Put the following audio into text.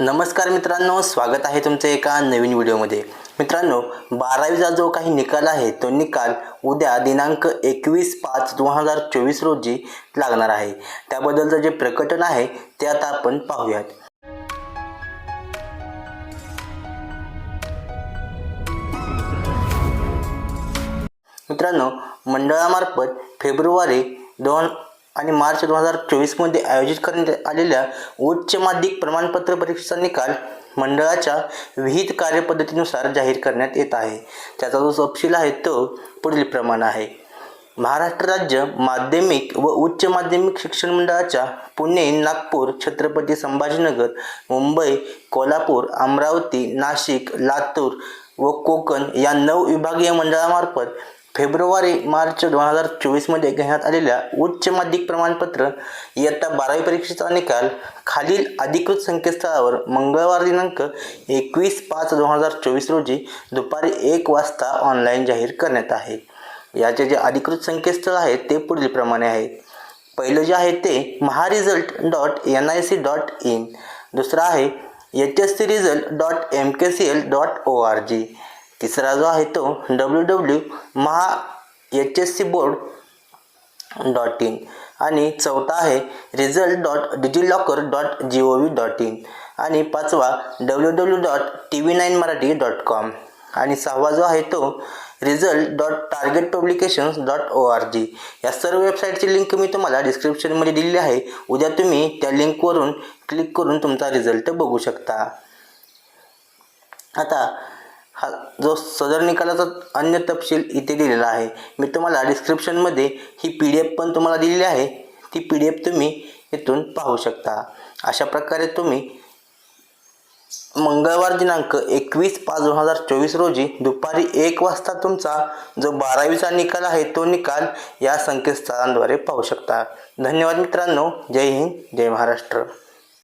नमस्कार मित्रांनो स्वागत आहे तुमचं एका नवीन व्हिडिओमध्ये. मित्रांनो बारावीचा जो काही निकाल आहे तो निकाल उद्या दिनांक एकवीस पाच दोन हजार चोवीस रोजी लागणार आहे. त्याबद्दलचं जे प्रकटन आहे ते आता आपण पाहूयात. मित्रांनो मंडळामार्फत फेब्रुवारी दोन आणि मार्च दोन हजार चोवीसमध्ये आयोजित करण्यात आलेल्या उच्च माध्यमिक प्रमाणपत्र परीक्षेचा निकाल मंडळाच्या विहित कार्यपद्धतीनुसार जाहीर करण्यात येत आहे. त्याचा जो तपशील आहे तो पुढील प्रमाण आहे. महाराष्ट्र राज्य माध्यमिक व उच्च माध्यमिक शिक्षण मंडळाच्या पुणे नागपूर छत्रपती संभाजीनगर मुंबई कोल्हापूर अमरावती नाशिक लातूर व कोकण या नऊ विभागीय मंडळामार्फत फेब्रुवारी मार्च दोन हजार चोवीसमध्ये घेण्यात आलेल्या उच्च माध्यमिक प्रमाणपत्र इयत्ता बारावी परीक्षेचा निकाल खालील अधिकृत संकेतस्थळावर मंगळवार दिनांक एकवीस पाच दोन हजार चोवीस रोजी दुपारी एक वाजता ऑनलाईन जाहीर करण्यात आहे. याचे जे अधिकृत संकेतस्थळ आहे ते पुढीलप्रमाणे आहे. पहिलं जे आहे ते maharesult dot N I C dot in. दुसरं आहे H S C result dot M K C L dot O R G. तिसरा जो आहे तो W W Maha H S C board dot in आणि चौथा आहे result dot DigiLocker dot G O V dot in आणि पाचवा W W dot T V nine Marathi dot com आणि सहावा जो आहे तो result dot target publications dot O R G या सर्व वेबसाईटची लिंक मी तुम्हाला डिस्क्रिप्शनमध्ये दिलेली आहे. उद्या तुम्ही त्या लिंकवरून क्लिक करून तुमचा रिझल्ट बघू शकता. आता हा जो सदर निकालाचा अन्य तपशील इथे दिलेला आहे. मी तुम्हाला डिस्क्रिप्शनमध्ये ही पी डी एफ पण तुम्हाला दिलेली आहे. ती पी डी एफ तुम्ही इथून पाहू शकता. अशा प्रकारे तुम्ही मंगळवार दिनांक एकवीस पाच दोन हजार चोवीस रोजी दुपारी एक वाजता तुमचा जो बारावीचा निकाल आहे तो निकाल या संकेतस्थळांद्वारे पाहू शकता. धन्यवाद मित्रांनो. जय हिंद जय महाराष्ट्र.